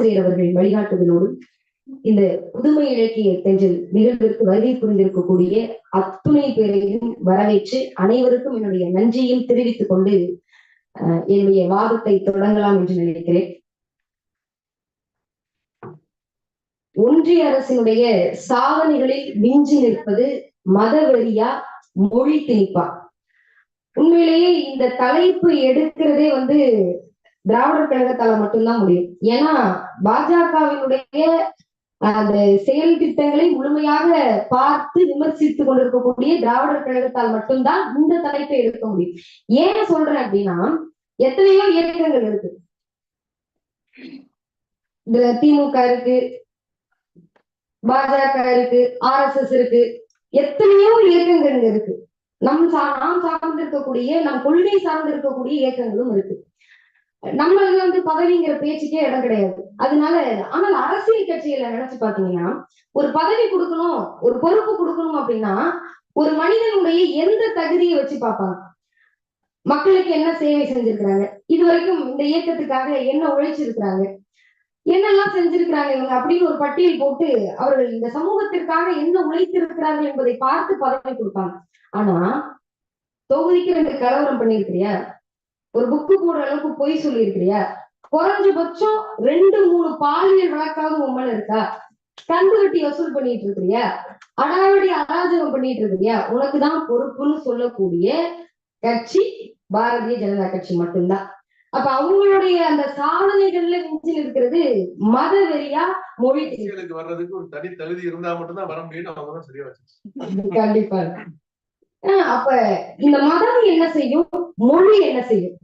ஆசிரியர் அவர்கள் வழிகாட்டுதலோடு இந்த புதுமை இலக்கிய தெஞ்சில் நிகழ்விற்கு வருகை புரிந்திருக்கக்கூடிய அத்துணை பேரையும் வரவேற்று அனைவருக்கும் என்னுடைய நன்றியும் தெரிவித்துக் கொண்டு என்னுடைய வாதத்தை தொடங்கலாம் என்று நினைக்கிறேன். ஒன்றிய அரசினுடைய சாதனைகளில் மிஞ்சி நிற்பது மதவெறியா மொழி திணிப்பா? உண்மையிலேயே இந்த தலைப்பு எடுக்கிறதே வந்து திராவிடர் கழகத்தால மட்டும்தான் முடியும். ஏன்னா பாஜகவினுடைய அந்த செயல் திட்டங்களை முழுமையாக பார்த்து விமர்சித்துக் கொண்டிருக்கக்கூடிய திராவிடர் கழகத்தால் மட்டும்தான் இந்த தலைப்பை எடுக்க முடியும். ஏன் சொல்றேன் அப்படின்னா எத்தனையோ இயக்கங்கள் இருக்கு. இதுல திமுக இருக்கு பாஜக இருக்கு ஆர் எஸ் எஸ் இருக்கு. எத்தனையோ இயக்கங்கள் இருக்கு. நம் சா நாம் சார்ந்து இருக்கக்கூடிய நம் கொள்கை சார்ந்து இருக்கக்கூடிய இயக்கங்களும் இருக்கு. நம்மளது வந்து பதவிங்கிற பேச்சுக்கே இடம் கிடையாது. அதனால ஆனால் அரசியல் கட்சியில நினைச்சு பாத்தீங்கன்னா ஒரு பதவி கொடுக்கணும் ஒரு பொறுப்பு கொடுக்கணும் அப்படின்னா ஒரு மனிதனுடைய எந்த தகுதியை வச்சு பார்ப்பாங்க? மக்களுக்கு என்ன சேவை செஞ்சிருக்கிறாங்க? இது வரைக்கும் இந்த இயக்கத்துக்காக என்ன உழைச்சிருக்கிறாங்க? என்னெல்லாம் செஞ்சிருக்கிறாங்க இவங்க அப்படின்னு ஒரு பட்டியல் போட்டு அவர்கள் இந்த சமூகத்திற்காக என்ன உழைத்திருக்கிறார்கள் என்பதை பார்த்து பதவி கொடுப்பாங்க. ஆனா தொகுதிக்கு ரெண்டு கலவரம் பண்ணிருக்கிறியா ஒரு புக்கு போடுற அளவுக்கு பொய் சொல்லியிருக்கிறியா? குறைஞ்சபட்சம் ரெண்டு மூணு பாலியல் வழக்காவது உண்மையில இருக்கா? கந்து வட்டி வசூல் பண்ணிட்டு இருக்கிறியா அடாவடி அராஜகம் பண்ணிட்டு இருக்கிறியா உனக்குதான் பொறுப்புன்னு சொல்லக்கூடிய கட்சி பாரதிய ஜனதா கட்சி மட்டும்தான். அப்ப அவங்களுடைய அந்த சாதனைகள்ல மிஞ்சி இருக்கிறது மத வெறியா மொழி வர்றதுக்கு ஒரு தனி தகுதி இருந்தா மட்டும்தான் வர முடியும்னு அவங்க சரியா கண்டிப்பா. அப்ப இந்த மதம் என்ன செய்யும்? மொழி என்ன செய்யும்?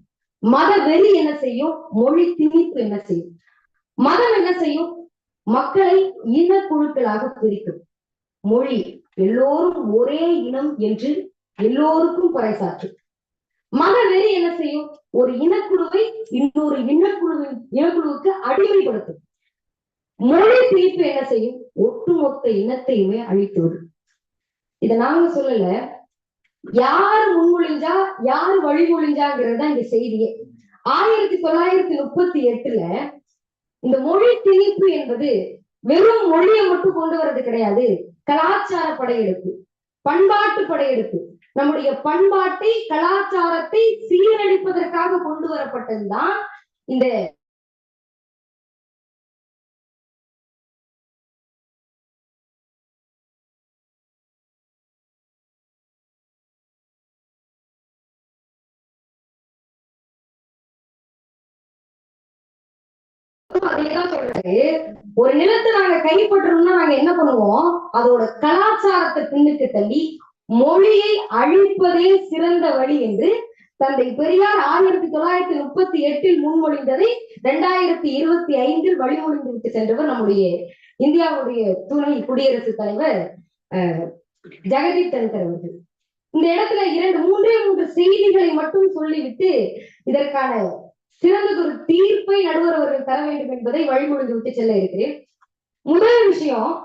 மத வெறி என்ன செய்யும்? மொழி திணிப்பு என்ன செய்யும்? மதம் என்ன செய்யும்? மக்களை இனக்குழுக்களாக பிரிக்கும். மொழி எல்லோரும் ஒரே இனம் என்று எல்லோருக்கும் பறைசாற்றும். மத வெறி என்ன செய்யும்? ஒரு இனக்குழுவை இன்னொரு இனக்குழுவின் இனக்குழுவுக்கு அடிமைப்படுத்தும். மொழி திணிப்பு என்ன செய்யும்? ஒட்டுமொத்த இனத்தையுமே அழித்து விடும். இத நாங்க சொல்லல. யார் முன்மொழிஞ்சா யார் வழிமொழிஞ்சாங்கிறது தான் இந்த செய்தியே. ஆயிரத்தி தொள்ளாயிரத்தி முப்பத்தி எட்டுல இந்த மொழி திணிப்பு என்பது வெறும் மொழியை மட்டும் கொண்டு வர்றது கிடையாது. கலாச்சார படையெடுப்பு பண்பாட்டு படையெடுப்பு. நம்முடைய பண்பாட்டை கலாச்சாரத்தை சீரழிப்பதற்காக கொண்டு வரப்பட்டதுதான் இந்த அதேதான் சொல்றாரு. ஒரு நிலத்தை நாங்க கைப்பற்றணும்னா நாங்க என்ன பண்ணுவோம்? அதோட கலாச்சாரத்தை பின்னுக்கு தள்ளி மொழியை அழிப்பதே சிறந்த வழி என்று தந்தை பெரியார் ஆயிரத்தி தொள்ளாயிரத்தி முப்பத்தி எட்டில் முன்மொழிந்ததை இரண்டாயிரத்தி இருபத்தி ஐந்தில் வழிமொழிந்து விட்டு சென்றவர் நம்முடைய இந்தியாவுடைய துணை குடியரசுத் தலைவர் ஜெகதீப் தன்கர் அவர்கள். இந்த இடத்துல இரண்டு மூன்றே மூன்று செய்திகளை மட்டும் சொல்லிவிட்டு இதற்கான சிறந்ததொரு தீர்ப்பை நடுவர் அவர்கள் தர வேண்டும் என்பதை வழிமொழிந்து விட்டு செல்ல இருக்கிறேன். முதல் விஷயம்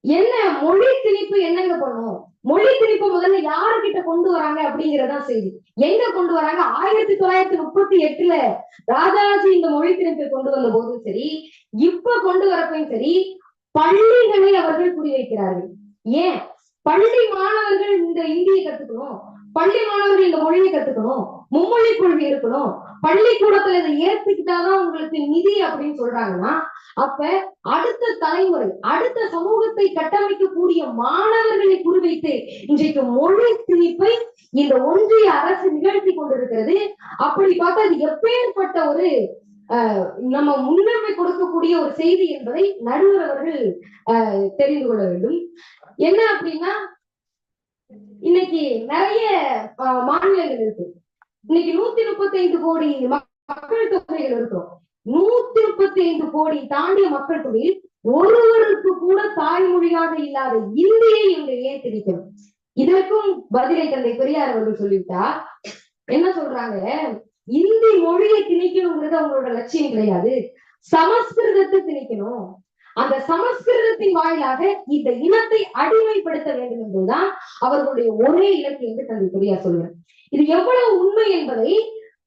என்ன மொழி திணிப்பு என்னங்க பண்ணும்? மொழி திணிப்பு முதல்ல யாருகிட்ட கொண்டு வராங்க அப்படிங்கறதான் செய்தி. எங்க கொண்டு வராங்க? ஆயிரத்தி தொள்ளாயிரத்தி முப்பத்தி எட்டுல ராஜாஜி இந்த மொழி திணிப்பை கொண்டு வந்த போதும் சரி இப்ப கொண்டு வரப்பையும் சரி பள்ளிகளை அவர்கள் குறிவைக்கிறார்கள் ஏன்? பள்ளி மாணவர்கள் இந்த இந்தியை கத்துக்கணும். பள்ளி மாணவர்கள் இந்த மொழியை கத்துக்கணும். மும்மொழி கொள்கை இருக்கணும். பள்ளிக்கூடத்துல இதை ஏத்துக்கிட்டாதான் உங்களுக்கு நிதி அப்படின்னு சொல்றாங்கன்னா அப்ப அடுத்த தலைமுறை அடுத்த சமூகத்தை கட்டமைக்கக்கூடிய மாணவர்களை குறிவைத்து இன்றைக்கு மொழி திணிப்பை இந்த ஒன்றிய அரசு நிகழ்த்தி கொண்டிருக்கிறது. அப்படி பார்த்தா அது எப்பேற்பட்ட ஒரு நம்ம முன்னுரிமை கொடுக்கக்கூடிய ஒரு செய்தி என்பதை நடுவர் அவர்கள் தெரிந்து கொள்ள வேண்டும். என்ன அப்படின்னா இன்னைக்கு நிறைய ஆஹ், மாநிலங்கள் இருக்கு. இன்னைக்கு நூத்தி முப்பத்தி ஐந்து கோடி மக்கள் தொகைகள் இருக்கிறோம் நூத்தி முப்பத்தி ஐந்து கோடி தாண்டிய மக்கள் தொகையில் ஒருவருக்கு கூட தாய்மொழியாக இல்லாத இந்தியை இவங்க ஏன் திணிக்கணும் இதற்கும் பதிலை தந்தை பெரியார் அவர்கள் சொல்லிவிட்டா என்ன சொல்றாங்க? இந்தி மொழியை திணிக்கணுங்கிறது அவங்களோட லட்சியம் கிடையாது. சமஸ்கிருதத்தை திணிக்கணும். அந்த சமஸ்கிருதத்தின் வாயிலாக இந்த இனத்தை அடிமைப்படுத்த வேண்டும் என்பதுதான் அவர்களுடைய ஒரே இலக்கு என்று தந்தை பெரியார் சொல்கிறார். இது எவ்வளவு உண்மை என்பதை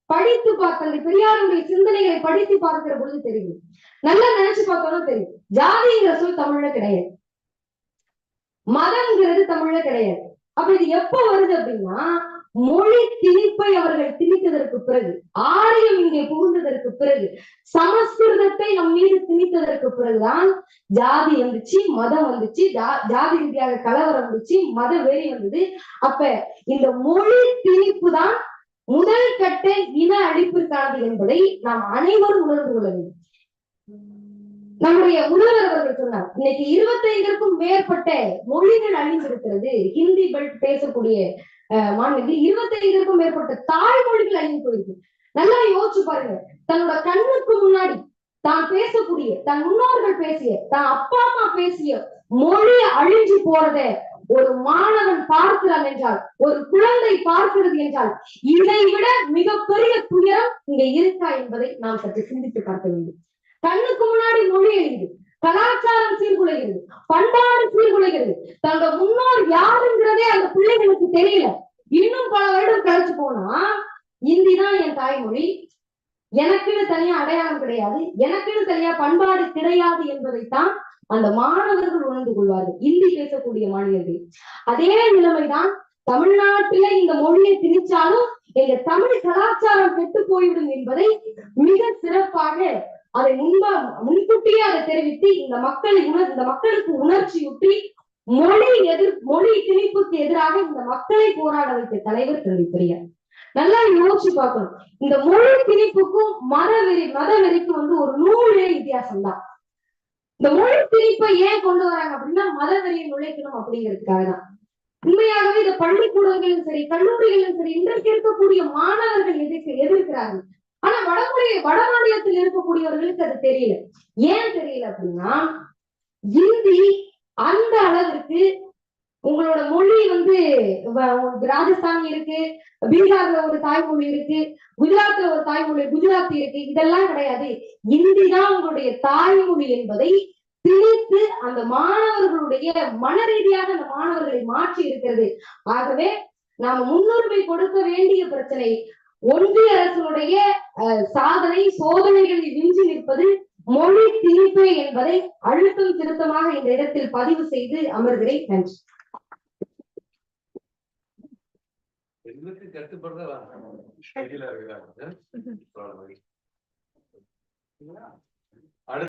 படித்து பார்த்த அந்த பெரியாருடைய சிந்தனைகளை படித்து பார்க்கிற பொழுது தெரியும். நல்லா நினைச்சு பார்த்தோம்னா தெரியும். ஜாதிங்கிற சொல் தமிழ்ல கிடையாது. மதம்ங்கிறது தமிழ்ல கிடையாது. அப்ப இது எப்ப வருது அப்படின்னா மொழி திணிப்பை அவர்கள் திணித்ததற்கு பிறகு ஆரியம் இங்கே புகுந்ததற்கு பிறகு சமஸ்கிருதத்தை நம் மீது திணித்ததற்கு பிறகுதான் ஜாதி வந்துச்சு மதம் வந்துச்சு ஜாதி ரீதியாக கலவரம் வந்துச்சு மத வெறி வந்தது. அப்ப இந்த மொழி திணிப்பு தான் முதல் கட்ட இன அழிப்பிற்கானது என்பதை நாம் அனைவரும் உணர்ந்து கொள்ள வேண்டும். நம்முடைய முதல்வர் அவர்கள் சொன்னார் இன்னைக்கு இருபத்தைந்திற்கும் மேற்பட்ட மொழிகள் அழிந்திருக்கிறது. ஹிந்தி பெல்ட் பேசக்கூடிய அஹ், மாநிலத்தில் இருபத்தைந்திற்கும் மேற்பட்ட தாய்மொழிகள் அழிந்து போயிருக்கு நல்லா யோசிச்சு பாருங்க. தன்னோட கண்ணுக்கு முன்னாடி தான் பேசக்கூடிய தன் முன்னோர்கள் பேசிய தான் அப்பா அம்மா பேசிய மொழி அழிஞ்சு போறத ஒரு மாணவன் பார்க்கிறான் என்றால் ஒரு குழந்தை பார்க்கிறது என்றால் இதை விட மிகப்பெரிய துயரம் இங்க இருக்கா என்பதை நாம் சற்று சிந்தித்து பார்க்க வேண்டும். கண்ணுக்கு முன்னாடி மொழி அழியுது கலாச்சாரம் சீர்குலைகிறது பண்பாடு சீர்குலைகிறது. தன்னோட முன்னோர் யாருங்கிறதே அந்த பிள்ளைகளுக்கு தெரியல. இன்னும் பல வருடம் கழிச்சு போனா இந்தி தான் என் தாய்மொழி. எனக்குன்னு தனியா அடையாளம் கிடையாது. எனக்குன்னு தனியா பண்பாடு கிடையாது என்பதைத்தான் அந்த மாணவர்கள் உணர்ந்து கொள்வார்கள். இந்தி பேசக்கூடிய மாநிலத்தில் அதே நிலைமைதான் தமிழ்நாட்டில இந்த மொழியை திணிச்சாலும் எங்க தமிழ் கலாச்சாரம் கெட்டு போய்விடும் என்பதை மிக சிறப்பாக அதை முன்பா முன்கூட்டியே அதை தெரிவித்து இந்த மக்களை உணர் இந்த மக்களுக்கு உணர்ச்சியூட்டி மொழி எதிர் மொழி திணிப்புக்கு எதிராக இந்த மக்களை போராட வைத்த தலைவர் தந்தை பெரியார். நல்லா யோசிச்சு பார்க்கணும். இந்த மொழி திணிப்புக்கும் மத வெறி மத வெறிக்கும் வந்து ஒரு நூலே வித்தியாசம் தான் இந்த மொழி திணிப்பை ஏன் கொண்டு வராங்க அப்படின்னா மத வெறியை நுழைக்கணும் அப்படிங்கிறதுக்காக தான். உண்மையாகவே இந்த பள்ளிக்கூடங்களிலும் சரி கல்லூரிகளிலும் சரி இன்றைக்கு இருக்கக்கூடிய மாணவர்கள் எதிர்க்க எதிர்க்கிறார்கள். ஆனா வடமொழி வட மாநிலத்தில் இருக்கக்கூடியவர்களுக்கு அது தெரியல. ஏன் தெரியல அப்படின்னா இந்தி அந்த அளவிற்கு உங்களோட மொழி வந்து ராஜஸ்தான் உங்களுக்கு இருக்கு பீகார்ல ஒரு தாய்மொழி இருக்கு குஜராத்ல ஒரு தாய்மொழி குஜராத்தி இருக்கு இதெல்லாம் கிடையாது. இந்தி தான் உங்களுடைய தாய்மொழி என்பதை திணித்து அந்த மாணவர்களுடைய மன ரீதியாக அந்த மாணவர்களை மாற்றி இருக்கிறது. ஆகவே நாம முன்னுரிமை கொடுக்க வேண்டிய பிரச்சனை ஒன்றிய அரசுடைய அஹ், சாதனை சோதனைகளில் விஞ்சி நிற்பது மொழி திணிப்பு என்பதை அழுத்தம் திருத்தமாக இந்த இடத்தில் பதிவு செய்து அமர்கிறேன். நன்றி. எங்களுக்கு